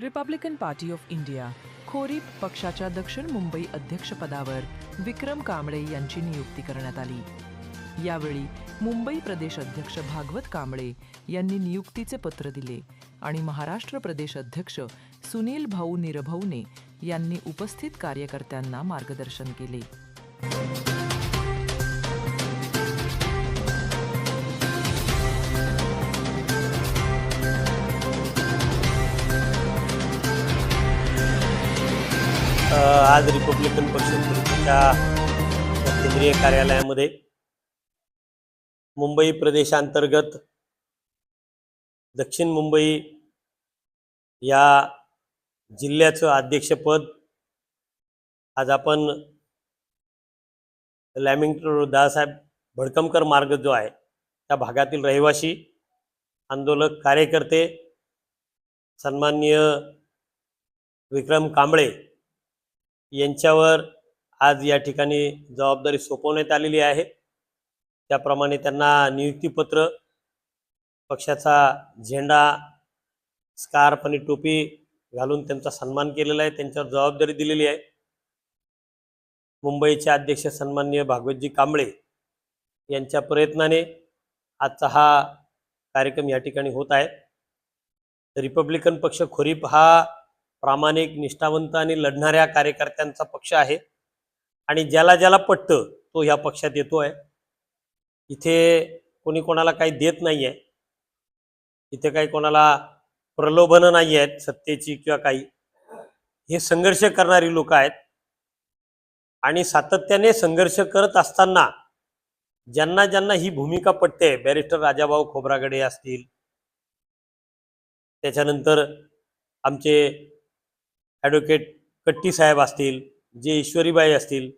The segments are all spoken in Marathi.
Republican party of India Khorip पक्षाच्या दक्षिण मुंबई अध्यक्षपदावर विक्रम कांबळे यांची नियुक्ती करण्यात आली. यावेळी मुंबई प्रदेश अध्यक्ष भागवत कांबळे यांनी नियुक्तीचे पत्र दिले आणि महाराष्ट्र प्रदेश अध्यक्ष सुनील भाऊ निरभवने यांनी उपस्थित कार्यकर्त्यांना मार्गदर्शन केले. आज रिपब्लिकन पक्ष केंद्रीय कार्यालयामध्ये मुंबई प्रदेशांतर्गत दक्षिण मुंबई या जिल्ह्याचं अध्यक्षपद आज आपण लॅमिंग्टन रोड दादासाहेब भडकमकर मार्ग जो आहे त्या भागातील रहिवासी आंदोलक कार्यकर्ते सन्माननीय विक्रम कांबळे यांच्यावर आज या ठिकाणी जबाबदारी सोपवण्यात आलेली आहे. त्याप्रमाणे त्यांना नियुक्तीपत्र पक्षाचा झेंडा स्कार्फ आणि टोपी घालून त्यांचा सन्मान केलेला आहे. त्यांच्यावर जबाबदारी दिलेली आहे. मुंबईचे अध्यक्ष सन्माननीय भागवतजी कांबळे यांच्या प्रयत्नाने आजचा हा कार्यक्रम या ठिकाणी होत आहे. रिपब्लिकन पक्ष खोरीप हा प्रामाणिक निष्ठावंत आणि लढणाऱ्या कार्यकर्त्यांचा पक्ष आहे. आणि ज्याला ज्याला पटतं तो ह्या पक्षात येतो आहे इथे कोणी कोणाला काही देत नाही आहे इथे काही कोणाला प्रलोभनं नाही आहेत सत्तेची किंवा काही. हे संघर्ष करणारी लोक आहेत. आणि सातत्याने संघर्ष करत असताना ज्यांना ज्यांना ही भूमिका पटते बॅरिस्टर राजाभाऊ खोब्रागडे असतील. त्याच्यानंतर आमचे ॲडव्होकेट कट्टी साहेब असतील जे ईश्वरीबाई असतील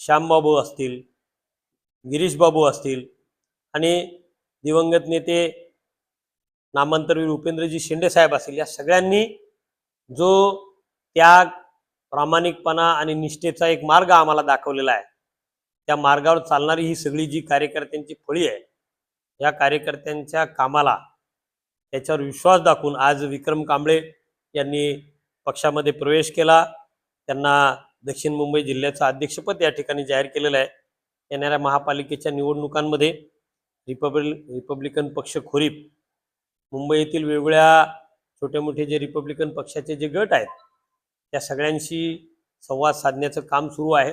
श्यामबाबू असतील गिरीशबाबू असतील आणि दिवंगत नेते नामांतरवीर उपेंद्रजी शेंडे साहेब असतील या सगळ्यांनी जो त्याग प्रामाणिकपणा आणि निष्ठेचा एक मार्ग आम्हाला दाखवलेला आहे त्या मार्गावर चालणारी ही सगळी जी कार्यकर्त्यांची फळी आहे या कार्यकर्त्यांच्या कामाला त्याच्यावर विश्वास दाखवून आज विक्रम कांबळे यांनी पक्षामध्ये प्रवेश केला. त्यांना दक्षिण मुंबई जिल्ह्याचं अध्यक्षपद या ठिकाणी जाहीर केलेलं आहे. येणाऱ्या महापालिकेच्या निवडणुकांमध्ये रिपब्लिक रिपब्लिकन पक्ष खोरीप. मुंबईतील वेगवेगळ्या छोटे मोठे जे रिपब्लिकन पक्षाचे जे गट आहेत त्या सगळ्यांशी संवाद साधण्याचं काम सुरू आहे.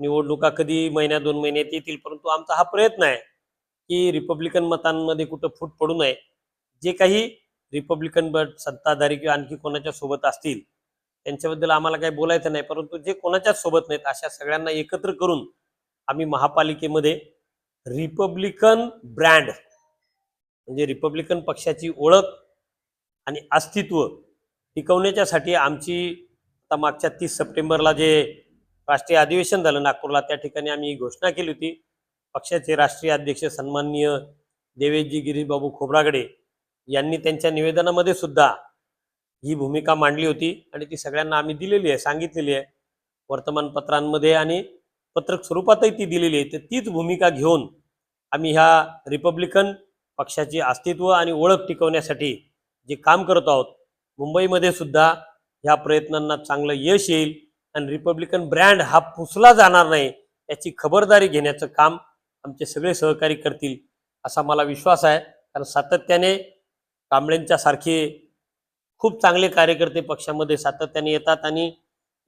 निवडणुका कधी महिन्या दोन महिन्यात येतील परंतु आमचा हा प्रयत्न आहे की रिपब्लिकन मतांमध्ये कुठं फूट पडू नये. जे काही रिपब्लिकन बट सत्ताधारी किंवा आणखी कोणाच्या सोबत असतील त्यांच्याबद्दल आम्हाला काही बोलायचं नाही. परंतु जे कोणाच्याच सोबत नाहीत अशा सगळ्यांना एकत्र करून आम्ही महापालिकेमध्ये रिपब्लिकन ब्रँड म्हणजे रिपब्लिकन पक्षाची ओळख आणि अस्तित्व टिकवण्याच्यासाठी आमची आता मागच्या तीस सप्टेंबरला जे राष्ट्रीय अधिवेशन झालं नागपूरला त्या ठिकाणी आम्ही घोषणा केली होती. पक्षाचे राष्ट्रीय अध्यक्ष सन्माननीय देवेशजी गिरीशबाबू खोब्रागडे यांनी त्यांच्या निवेदनामध्ये सुद्धा ही भूमिका मांडली होती आणि ती सगळ्यांना आम्ही दिलेली आहे सांगितलेली आहे. वर्तमानपत्रांमध्ये आणि पत्रक स्वरूपातही ती दिलेली आहे. तर तीच भूमिका घेऊन आम्ही ह्या रिपब्लिकन पक्षाची अस्तित्व आणि ओळख टिकवण्यासाठी जे काम करत आहोत मुंबईमध्ये सुद्धा ह्या प्रयत्नांना चांगलं यश येईल आणि रिपब्लिकन ब्रँड हा पुसला जाणार नाही याची खबरदारी घेण्याचं काम आमचे सगळे सहकारी करतील असा मला विश्वास आहे. कारण सातत्याने कांबळेंच्या सारखे खूप चांगले कार्यकर्ते पक्षामध्ये सातत्याने येतात आणि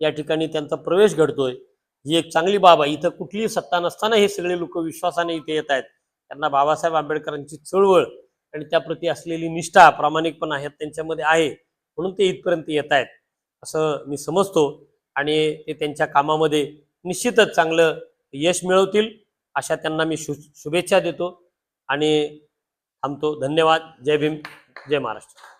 या ठिकाणी त्यांचा प्रवेश घडतोय. ही एक चांगली बाब आहे. इथं कुठलीही सत्ता नसताना हे सगळे लोक विश्वासाने इथे येत आहेत. त्यांना बाबासाहेब आंबेडकरांची चळवळ आणि त्याप्रती असलेली निष्ठा प्रामाणिकपणा ह्यात त्यांच्यामध्ये आहे म्हणून ते इथपर्यंत येत आहेत. असं मी समजतो आणि ते त्यांच्या कामामध्ये निश्चितच चांगलं यश मिळवतील अशा त्यांना मी शु शुभेच्छा देतो आणि थांबतो. धन्यवाद. जय भीम. जय महाराष्ट्र.